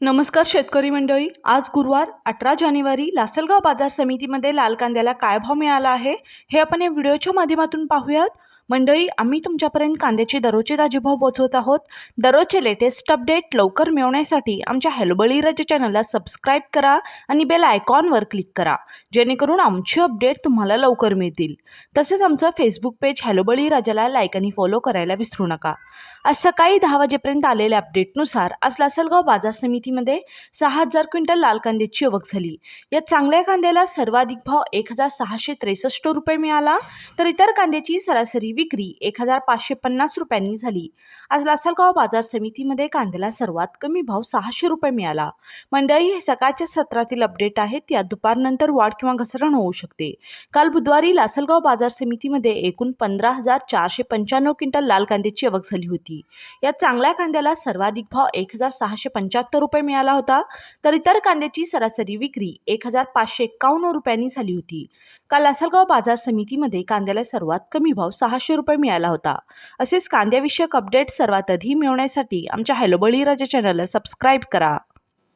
नमस्कार शेतकरी मंडळी आज गुरुवार अठरा जानेवारी लासलगाव बाजार समितीमध्ये लाल कांद्याला काय भाव मिळाला आहे हे आपण या व्हिडिओच्या माध्यमातून पाहूयात. मंडळी आम्ही तुमच्यापर्यंत कांद्याचे दररोजचे ताजे पोहोचवत आहोत. दररोजचे लेटेस्ट अपडेट लवकर मिळवण्यासाठी आमच्या हॅलोबळी राजा चॅनलला सबस्क्राईब करा आणि बेल आयकॉनवर क्लिक करा. जेणेकरून आमचे अपडेट तुम्हाला लवकर मिळतील. तसेच आमचं फेसबुक पेज हॅलोबळी राजाला लाईक आणि फॉलो करायला विसरू नका. आज सकाळी दहा वाजेपर्यंत आलेल्या अपडेटनुसार आज लासलगाव बाजार समितीमध्ये सहा हजार क्विंटल लाल कांद्याची आवक झाली. यात चांगल्या कांद्याला सर्वाधिक भाव एक हजार सहाशे त्रेसष्ट रुपये मिळाला तर इतर कांद्याची सरासरी विक्री एक हजार पाचशे पन्नास रुपयांनी झाली. आज लासलगाव बाजार समितीमध्ये कांद्याला सर्वात कमी भाव सहाशे रुपये मिळाला. मंडळी हे सकाळच्या सत्रातील अपडेट आहेत यात दुपारनंतर वाढ किंवा घसरण होऊ शकते. काल बुधवारी लासलगाव बाजार समितीमध्ये एकूण पंधरा हजार चारशे पंच्याण्णव क्विंटल लाल कांद्याची आवक झाली होती. यात चांगल्या कांद्याला सर्वाधिक भाव एक हजार सहाशे पंच्याहत्तर रुपये मिळाला होता. तर इतर कांद्याची सरासरी विक्री एक हजार पाचशे एक्कावन्न रुपयांनी झाली होती. काल लासलगाव बाजार समितीमध्ये कांद्याला सर्वात कमी भाव सहाशे रुपये मिळाला होता. असेच कांद्याविषयक अपडेट सर्वात आधी मिळवण्यासाठी आमच्या हॅलोबळी राजा चॅनलला सबस्क्राईब करा.